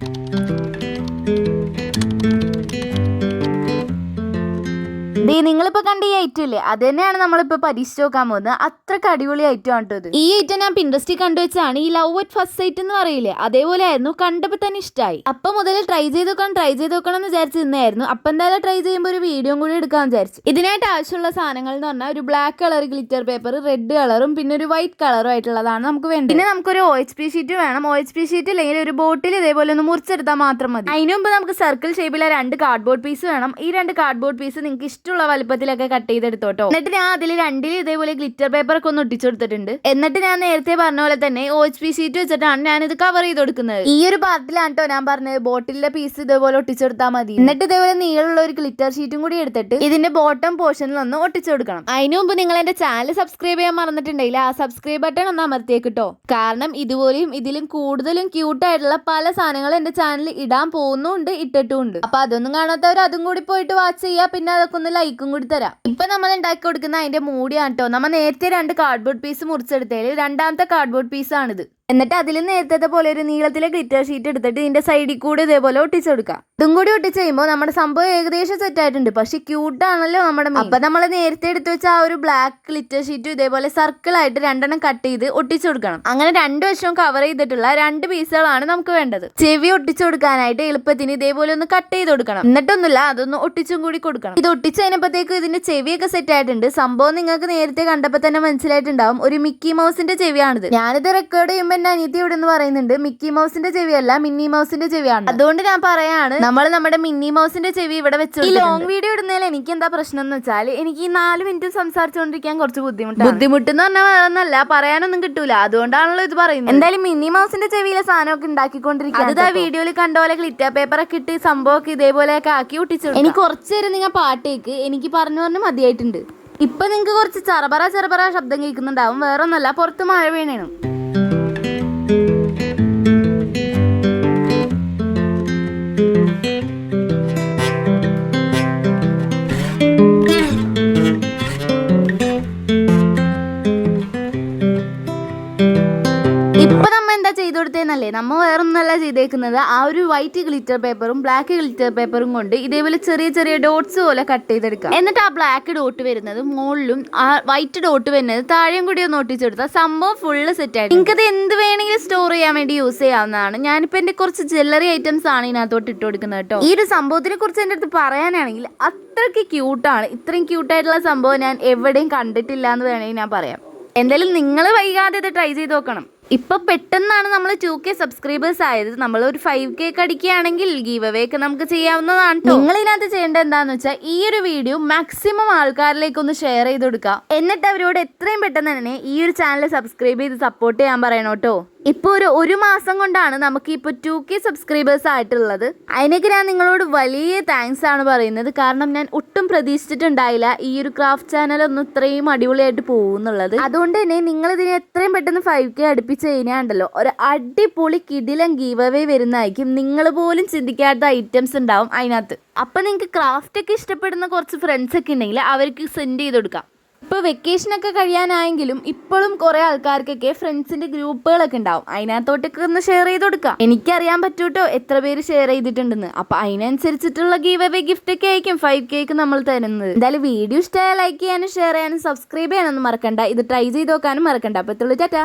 Thank you. ദേ നിങ്ങളിപ്പോ കണ്ട ഈ ഐറ്റം ഇല്ലേ? അത് തന്നെയാണ് നമ്മളിപ്പോ പരീക്ഷിച്ച് നോക്കാൻ പോകുന്നത്. അത്രയ്ക്ക് അടിപൊളി ഐറ്റം ആണ് കേട്ടോ ഈ ഐറ്റം ഞാൻ പിൻട്രസ്റ്റിൽ കണ്ടുവച്ചാണ് ഈ ലവ് അറ്റ് ഫസ്റ്റ് സൈറ്റ് എന്ന് പറയില്ലേ? അതേപോലെ ആയിരുന്നു. കണ്ടപ്പോ തന്നെ ഇഷ്ടമായി അപ്പൊ മുതൽ ട്രൈ ചെയ്ത് നോക്കണം ട്രൈ ചെയ്ത് നോക്കണം എന്ന് വിചാരിച്ച് നിന്നായിരുന്നു. അപ്പൊ എന്തായാലും ട്രൈ ചെയ്യുമ്പോൾ ഒരു വീഡിയോ കൂടി എടുക്കാൻ വിചാരിച്ചു. ഇതിനായിട്ട് ആവശ്യമുള്ള സാധനങ്ങൾ എന്ന് പറഞ്ഞാൽ ഒരു black colour glitter paper red കളറും പിന്നെ ഒരു വൈറ്റ് കളറും ആയിട്ടുള്ളതാണ് നമുക്ക് വേണ്ടത്. പിന്നെ നമുക്കൊരു ഒ എച്ച് പി ഷീറ്റ് വേണം. ഒ എച്ച് പി ഷീറ്റ് അല്ലെങ്കിൽ ഒരു ബോട്ടിൽ ഇതേപോലെ ഒന്ന് മുറിച്ചെടുത്താൽ മാത്രം മതി. അതിനുമുമ്പ് നമുക്ക് സർക്കിൾ ഷേപ്പിലെ രണ്ട് കാർഡ്ബോർഡ് പീസ് വേണം. ഈ രണ്ട് കാർഡ്ബോർഡ് പീസ് നിങ്ങൾക്ക് ഇഷ്ടമുള്ള വലുപ്പത്തിലൊക്കെ കട്ട് ചെയ്തെടുത്തോട്ടോ എന്നിട്ട് ഞാൻ അതിൽ രണ്ടിൽ ഇതേപോലെ ഗ്ലിറ്റർ പേപ്പർ ഒക്കെ ഒന്ന് ഒട്ടിച്ചു കൊടുത്തിട്ടുണ്ട്. എന്നിട്ട് ഞാൻ നേരത്തെ പറഞ്ഞ പോലെ തന്നെ ഒ എച്ച് പി ഷീറ്റ് വെച്ചിട്ടാണ് ഞാൻ ഇത് കവർ ചെയ്ത് കൊടുക്കുന്നത്. ഈ ഒരു പാർട്ടിലാണ് കേട്ടോ ഞാൻ പറഞ്ഞത് ബോട്ടിലിന്റെ പീസ് ഇതേപോലെ ഒട്ടിച്ചെടുത്താൽ മതി. എന്നിട്ട് ഇതേപോലെ നീളമുള്ള ഒരു ഗ്ലിറ്റർ ഷീറ്റും കൂടി എടുത്തിട്ട് ഇതിന്റെ ബോട്ടം പോർഷനിൽ ഒന്ന് ഒട്ടിച്ചു കൊടുക്കണം. അതിനു മുമ്പ് നിങ്ങൾ എന്റെ ചാനൽ സബ്സ്ക്രൈബ് ചെയ്യാൻ മറന്നിട്ടുണ്ടെങ്കിൽ ആ സബ്സ്ക്രൈബ് ബട്ടൺ ഒന്ന് അമർത്തിയേക്കിട്ടോ കാരണം ഇതുപോലെയും ഇതിലും കൂടുതലും ക്യൂട്ട് ആയിട്ടുള്ള പല സാധനങ്ങൾ എന്റെ ചാനലിൽ ഇടാൻ പോകുന്നുണ്ട് ഇട്ടിട്ടുണ്ട് അപ്പൊ അതൊന്നും കാണാത്തവർ അതും കൂടി പോയിട്ട് വാച്ച് ചെയ്യുക പിന്നെ അതൊക്കെ ഒന്ന് ലൈക്കും കൂടി തരാം. ഇപ്പൊ നമ്മൾ ഉണ്ടാക്കി കൊടുക്കുന്ന അതിന്റെ മൂടിയാണ് കേട്ടോ. നമ്മൾ നേരത്തെ രണ്ട് കാർഡ്ബോർഡ് പീസ് മുറിച്ചെടുത്തതിൽ രണ്ടാമത്തെ കാർഡ്ബോർഡ് പീസ് ആണിത്. എന്നിട്ട് അതിൽ നേരത്തെ പോലെ ഒരു നീളത്തിലെ ഗ്ലിറ്റർ ഷീറ്റ് എടുത്തിട്ട് ഇതിന്റെ സൈഡിൽ കൂടി ഇതേപോലെ ഒട്ടിച്ചു കൊടുക്കാം ഇതും കൂടി ഒട്ടിച്ച് കഴിയുമ്പോൾ നമ്മുടെ സംഭവം ഏകദേശം സെറ്റ് ആയിട്ടുണ്ട്. പക്ഷെ ക്യൂട്ട് ആണല്ലോ നമ്മുടെ. അപ്പൊ നമ്മൾ നേരത്തെ എടുത്തു വെച്ച ആ ഒരു ബ്ലാക്ക് ഗ്ലിറ്റർ ഷീറ്റും ഇതേപോലെ സർക്കിൾ ആയിട്ട് രണ്ടെണ്ണം കട്ട് ചെയ്ത് ഒട്ടിച്ചു കൊടുക്കണം. അങ്ങനെ രണ്ട് വശവും കവർ ചെയ്തിട്ടുള്ള രണ്ട് പീസുകളാണ് നമുക്ക് വേണ്ടത്. ചെവി ഒട്ടിച്ചു കൊടുക്കാനായിട്ട് എളുപ്പത്തിന് ഇതേപോലെ ഒന്ന് കട്ട് ചെയ്ത് കൊടുക്കണം. എന്നിട്ടൊന്നുമില്ല അതൊന്ന് ഒട്ടിച്ചും കൂടി കൊടുക്കണം. ഇത് ഒട്ടിച്ച് കഴിഞ്ഞപ്പോഴത്തേക്ക് ഇതിന്റെ ചെവിയൊക്കെ സെറ്റ് ആയിട്ടുണ്ട്. സംഭവം നിങ്ങൾക്ക് നേരത്തെ കണ്ടപ്പോൾ തന്നെ മനസ്സിലായിട്ടുണ്ടാവും. ഒരു മിക്കി മൗസിന്റെ ചെവിയാണിത്. ഞാനിത് റെക്കോർഡ് ചെയ്യുമ്പോൾ എന്റെ അനിയത്തി ഇവിടെ നിന്ന് പറയുന്നുണ്ട്. മിക്കി മൗസിന്റെ ചെവിയല്ല മിന്നി മൗസിന്റെ ചെവിയാണ്. അതുകൊണ്ട് ഞാൻ പറയാണ് നമ്മൾ നമ്മുടെ മിന്നി മൗസിന്റെ ചെവി ഇവിടെ വെച്ചു ഈ ലോങ് വീഡിയോ ഇടുന്നതിൽ എനിക്ക് എന്താ പ്രശ്നം എന്ന് വെച്ചാൽ എനിക്ക് ഈ നാല് മിനിറ്റ് സംസാരിച്ചുകൊണ്ടിരിക്കാൻ കുറച്ച് ബുദ്ധിമുട്ടാണ്. ബുദ്ധിമുട്ട് എന്ന് പറഞ്ഞാൽ വേറൊന്നല്ല പറയാനൊന്നും കിട്ടൂല. അതുകൊണ്ടാണല്ലോ ഇത് പറയുന്നത്. എന്തായാലും മിന്നി മൗസിന്റെ ചെവിയിലെ സാധനമൊക്കെ ഉണ്ടാക്കിക്കൊണ്ടിരിക്കുക അത് ആ വീഡിയോയിൽ കണ്ട പോലെ ഗ്ലിറ്റർ പേപ്പർ ഒക്കെ ഇട്ട് സംഭവമൊക്കെ ഇതേപോലെയൊക്കെ ആക്കി ഒട്ടിച്ചു എനിക്ക് കുറച്ച് നേരം നിങ്ങൾ പാട്ടേക്ക് എനിക്ക് പറഞ്ഞു പറഞ്ഞു മതിയായിട്ടുണ്ട്. ഇപ്പൊ നിങ്ങൾക്ക് കുറച്ച് ചെറുപറ ചെറുപറ ശബ്ദം കേൾക്കുന്നുണ്ടാവും. വേറൊന്നല്ല പുറത്ത് മഴ വീണേനും. വേറെ വേറൊന്നല്ല ചെയ്തേക്കുന്നത്. ആ ഒരു വൈറ്റ് ഗ്ലിറ്റർ പേപ്പറും ബ്ലാക്ക് ഗ്ലിറ്റർ പേപ്പറും കൊണ്ട് ഇതേപോലെ ചെറിയ ചെറിയ ഡോട്ട്സ് പോലെ കട്ട് ചെയ്തെടുക്കാം എന്നിട്ട് ആ ബ്ലാക്ക് ഡോട്ട് വരുന്നത് മുകളിലും ആ വൈറ്റ് ഡോട്ട് വരുന്നത് താഴെയും കൂടി ഒന്ന് ഒട്ടിച്ചെടുത്താൽ സംഭവം ഫുള്ള് സെറ്റ് ആയിട്ട് നിങ്ങൾക്കത് എന്ത് വേണമെങ്കിലും സ്റ്റോർ ചെയ്യാൻ വേണ്ടി യൂസ് ചെയ്യാവുന്നതാണ്. ഞാനിപ്പോ എന്റെ കുറച്ച് ജ്വല്ലറി ഐറ്റംസ് ആണ് ഇതിനകത്തോട്ട് ഇട്ട് കൊടുക്കുന്നത് കേട്ടോ. ഈ ഒരു സംഭവത്തിനെ കുറിച്ച് എന്റെ അടുത്ത് പറയാനാണെങ്കിൽ അത്രയ്ക്ക് ക്യൂട്ടാണ് ഇത്രയും ക്യൂട്ടായിട്ടുള്ള സംഭവം ഞാൻ എവിടെയും കണ്ടിട്ടില്ല എന്ന് വേണമെങ്കിൽ ഞാൻ പറയാം. എന്തായാലും നിങ്ങൾ വൈകാതെ ഇത് ട്രൈ ചെയ്ത് നോക്കണം. ഇപ്പൊ പെട്ടെന്നാണ് നമ്മൾ ടു കെ സബ്സ്ക്രൈബേഴ്സ് ആയത്. നമ്മൾ ഒരു ഫൈവ് കെ അടിക്കുകയാണെങ്കിൽ ഗീവ് അവേ ഒക്കെ നമുക്ക് ചെയ്യാവുന്നതാണ് നിങ്ങൾ ഇതിനകത്ത് ചെയ്യേണ്ടത് എന്താന്ന് വെച്ചാൽ ഈ ഒരു വീഡിയോ മാക്സിമം ആൾക്കാരിലേക്ക് ഒന്ന് ഷെയർ ചെയ്ത് കൊടുക്കുക. എന്നിട്ട് അവരോട് എത്രയും പെട്ടെന്ന് തന്നെ ഈ ഒരു ചാനൽ സബ്സ്ക്രൈബ് ചെയ്ത് സപ്പോർട്ട് ചെയ്യാൻ പറയണം ഇപ്പോൾ ഒരു ഒരു മാസം കൊണ്ടാണ് നമുക്ക് ഇപ്പോൾ ടു കെ സബ്സ്ക്രൈബേഴ്സ് ആയിട്ടുള്ളത്. അതിനൊക്കെ ഞാൻ നിങ്ങളോട് വലിയ താങ്ക്സ് ആണ് പറയുന്നത്. കാരണം ഞാൻ ഒട്ടും പ്രതീക്ഷിച്ചിട്ടുണ്ടായില്ല ഈ ഒരു ക്രാഫ്റ്റ് ചാനൽ ഒന്നും ഇത്രയും അടിപൊളിയായിട്ട് പോകുന്നുള്ളത് അതുകൊണ്ട് തന്നെ നിങ്ങൾ ഇതിനെ എത്രയും പെട്ടെന്ന് ഫൈവ് കെ അടുപ്പിച്ച് കഴിഞ്ഞാണ്ടല്ലോ ഒരു അടിപൊളി കിടിലം ഗീവ് അവേ വരുന്നതായിരിക്കും. നിങ്ങൾ പോലും ചിന്തിക്കാത്ത ഐറ്റംസ് ഉണ്ടാവും അതിനകത്ത്. അപ്പം നിങ്ങൾക്ക് ക്രാഫ്റ്റ് ഒക്കെ ഇഷ്ടപ്പെടുന്ന കുറച്ച് ഫ്രണ്ട്സ് ഒക്കെ ഉണ്ടെങ്കിൽ അവർക്ക് സെൻഡ് ചെയ്ത് കൊടുക്കാം. ഇപ്പോൾ വെക്കേഷനൊക്കെ കഴിയാനായെങ്കിലും ഇപ്പോഴും കുറേ ആൾക്കാർക്കൊക്കെ ഫ്രണ്ട്സിന്റെ ഗ്രൂപ്പുകളൊക്കെ ഉണ്ടാവും. അതിനകത്തോട്ടൊക്കെ ഒന്ന് ഷെയർ ചെയ്ത് കൊടുക്കാം. എനിക്കറിയാൻ പറ്റൂട്ടോ എത്ര പേര് ഷെയർ ചെയ്തിട്ടുണ്ടെന്ന്. അപ്പൊ അതിനനുസരിച്ചിട്ടുള്ള ഗീവ് അവേ ഗിഫ്റ്റ് ഒക്കെ ആയിരിക്കും ഫൈവ് കേക്ക് നമ്മൾ തരുന്നത്. എന്തായാലും വീഡിയോ ഇഷ്ടമായ ലൈക്ക് ചെയ്യാനും ഷെയർ ചെയ്യാനും സബ്സ്ക്രൈബ് ചെയ്യാനൊന്നും മറക്കണ്ട. ഇത് ട്രൈ ചെയ്ത് നോക്കാനും മറക്കണ്ട. അപ്പൊ എത്തുള്ളൂ ടാറ്റാ.